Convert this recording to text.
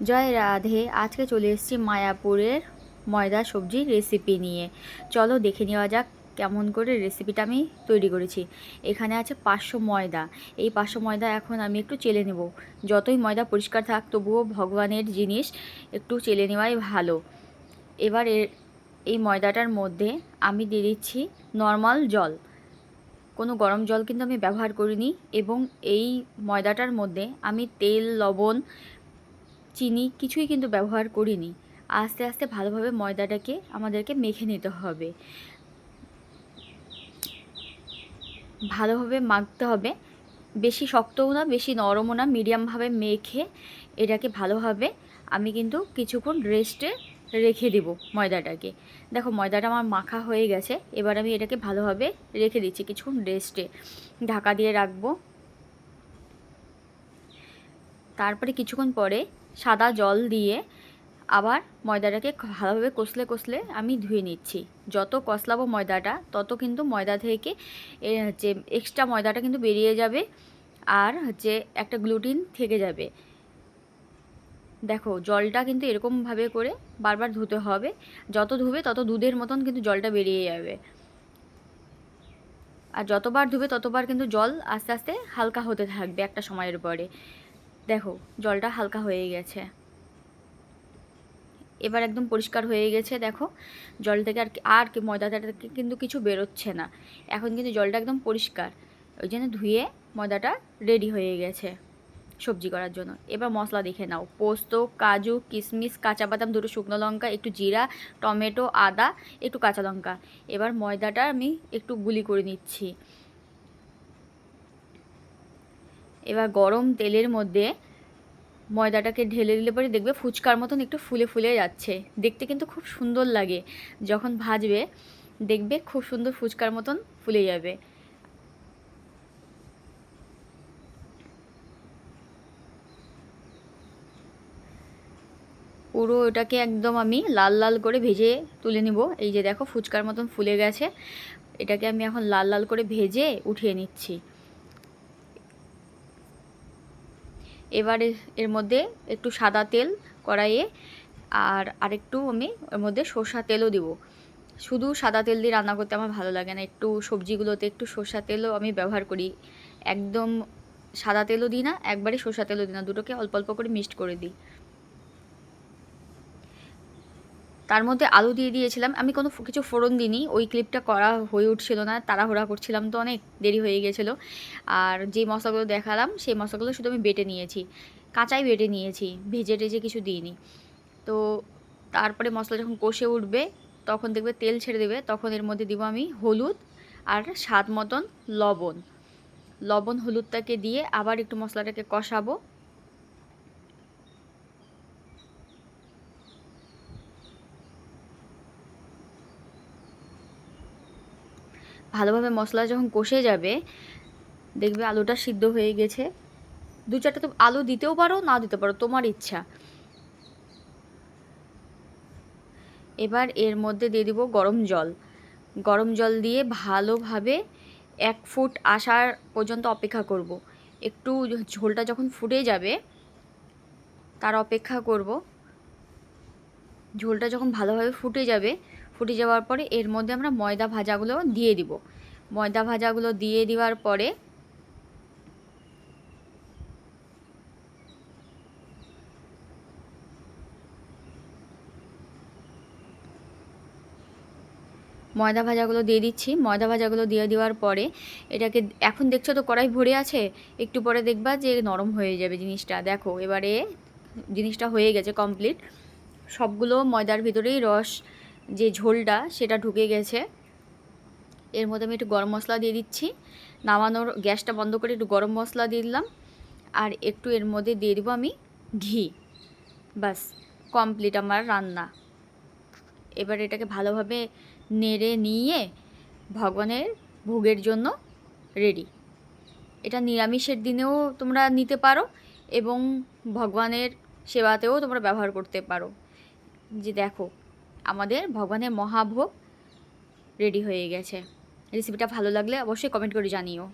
জয় রাধে, আজকে চলে এসেছি মায়াপুরের ময়দা সবজির রেসিপি নিয়ে। চলো দেখে নেওয়া যাক কেমন করে রেসিপিটা আমি তৈরি করেছি। এখানে আছে পাঁচশো ময়দা। এই পাঁচশো ময়দা এখন আমি একটু চেলে নেব। যতই ময়দা পরিষ্কার থাক, তবুও ভগবানের জিনিস একটু চেলে নেওয়াই ভালো। এবার এই ময়দাটার মধ্যে আমি দিয়ে দিচ্ছি নর্মাল জল। কোনো গরম জল কিন্তু আমি ব্যবহার করিনি এবং এই ময়দাটার মধ্যে আমি তেল, লবণ চিনি কিছুই কিন্তু ব্যবহার করিনি। আস্তে আস্তে ভালোভাবে ময়দাটাকে আমাদেরকে মেখে নিতে হবে। ভালোভাবে মাখতে হবে। বেশি শক্তও না, বেশি নরমও না, মিডিয়ামভাবে মেখে এটাকে ভালোভাবে আমি কিন্তু কিছুক্ষণ রেস্টে রেখে দিব ময়দাটাকে। দেখো, ময়দাটা আমার মাখা হয়ে গেছে। এবার আমি এটাকে ভালোভাবে রেখে দিচ্ছি কিছুক্ষণ রেস্টে। ঢাকা দিয়ে রাখব। তারপরে কিছুক্ষণ পরে সাদা জল দিয়ে আবার ময়দাটাকে ভালোভাবে কষলে কষলে আমি ধুয়ে নিচ্ছি। যত কষলাবো ময়দাটা, তত কিন্তু ময়দা থেকে হচ্ছে এক্সট্রা ময়দাটা কিন্তু বেরিয়ে যাবে আর হচ্ছে একটা গ্লুটিন থেকে যাবে। দেখো, জলটা কিন্তু এরকমভাবে করে বারবার ধুতে হবে। যত ধুবে তত দুধের মতন কিন্তু জলটা বেরিয়ে যাবে। আর যতবার ধুবে ততবার কিন্তু জল আস্তে আস্তে হালকা হতে থাকবে একটা সময়ের পরে। দেখো, জলটা হালকা হয়ে গেছে। এবার একদম পরিষ্কার হয়ে গেছে, দেখো। জল থেকে আর আর কি ময়দাটা থেকে কিন্তু কিছু বেরোচ্ছে না। এখন কিন্তু জলটা একদম পরিষ্কার। ওই জন্য ধুয়ে ময়দাটা রেডি হয়ে গেছে সবজি করার জন্য। এবার মশলা দেখে নাও। পোস্ত, কাজু, কিশমিশ কাঁচা বাদাম দুটো শুকনো লঙ্কা, একটু জিরা, টমেটো, আদা, একটু কাঁচা লঙ্কা। এবার ময়দাটা আমি একটু গুলি করে নিচ্ছি। এবার গরম তেলের মধ্যে ময়দাটাকে ঢেলে দিলে পরে দেখবে ফুচকার মতন একটু ফুলে ফুলে যাচ্ছে। দেখতে কিন্তু খুব সুন্দর লাগে। যখন ভাজবে, দেখবে খুব সুন্দর ফুচকার মতন ফুলে যাবে। পুরো ওটাকে একদম আমি লাল লাল করে ভেজে তুলে নিব। এই যে দেখো ফুচকার মতন ফুলে গেছে। এটাকে আমি এখন লাল লাল করে ভেজে উঠিয়ে নিচ্ছি। এবারে এর মধ্যে একটু সাদা তেল কড়াইয়ে আর আরেকটু আমি এর মধ্যে সর্ষা তেলও দিব। শুধু সাদা তেল দিয়ে রান্না করতে আমার ভালো লাগে না। একটু সবজিগুলোতে একটু সর্ষা তেলও আমি ব্যবহার করি। একদম সাদা তেলও দিই না, একবারে সর্ষা তেলও দিই না। দুটোকে অল্প অল্প করে মিক্সড করে দিই। তার মধ্যে আলু দিয়ে দিয়েছিলাম। আমি কোনো কিছু ফোড়ন দিইনি। ওই ক্লিপটা করা হয়ে উঠছিল না, তাড়াহুড়া করছিলাম তো অনেক, দেরি হয়ে গেছিল। আর যে মশলাগুলো দেখালাম, সেই মশলাগুলো শুধু আমি বেটে নিয়েছি। কাঁচাই বেটে নিয়েছি, ভেজে টেজে কিছু দিইনি। তো তারপরে মশলা যখন কষে উঠবে, তখন দেখবে তেল ছেড়ে দেবে, তখন এর মধ্যে দিব আমি হলুদ আর স্বাদ মতন লবণ। লবণ হলুদটাকে দিয়ে আবার একটু মশলাটাকে কষাবো। ভালোভাবে মশলা যখন কষে যাবে, দেখবে আলুটা সিদ্ধ হয়ে গেছে। দু চারটে তো আলু দিতেও পারো না দিতে পারো, তোমার ইচ্ছা। এবার এর মধ্যে দিয়ে দিব গরম জল। গরম জল দিয়ে ভালোভাবে এক ফুট আসার পর্যন্ত অপেক্ষা করব। একটু ঝোলটা যখন ফুটে যাবে, তার অপেক্ষা করব। ঝোলটা যখন ভালোভাবে ফুটে যাবে ফুটে যাওয়ার পরে এর মধ্যে আমরা ময়দা ভাজাগুলো দিয়ে দিব। ময়দা ভাজাগুলো দিয়ে দেওয়ার পরে ময়দা ভাজাগুলো দিয়ে দিচ্ছি। ময়দা ভাজাগুলো দিয়ে দেওয়ার পরে এটাকে এখন দেখছ তো কড়াই ভরে আছে? একটু পরে দেখবা যে নরম হয়ে যাবে জিনিসটা। দেখো, এবারে জিনিসটা হয়ে গেছে কমপ্লিট সবগুলো ময়দার ভিতরেই রস যে ঝোলটা সেটা ঢুকে গেছে। এর মধ্যে আমি একটু গরম মশলা দিয়ে দিচ্ছি। নামানোর গ্যাসটা বন্ধ করে একটু গরম মশলা দিয়ে দিলাম। আর একটু এর মধ্যে দিয়ে দেবো আমি ঘি। বাস কমপ্লিট আমার রান্না। এবার এটাকে ভালোভাবে নেড়ে নিয়ে ভগবানের ভোগের জন্য রেডি এটা নিরামিষের দিনেও তোমরা নিতে পারো এবং ভগবানের সেবাতেও তোমরা ব্যবহার করতে পারো। যে দেখো আমাদের ভগবানের মহাভোগ রেডি হয়ে গেছে। রেসিপিটা ভালো লাগলে অবশ্যই কমেন্ট করে জানিও।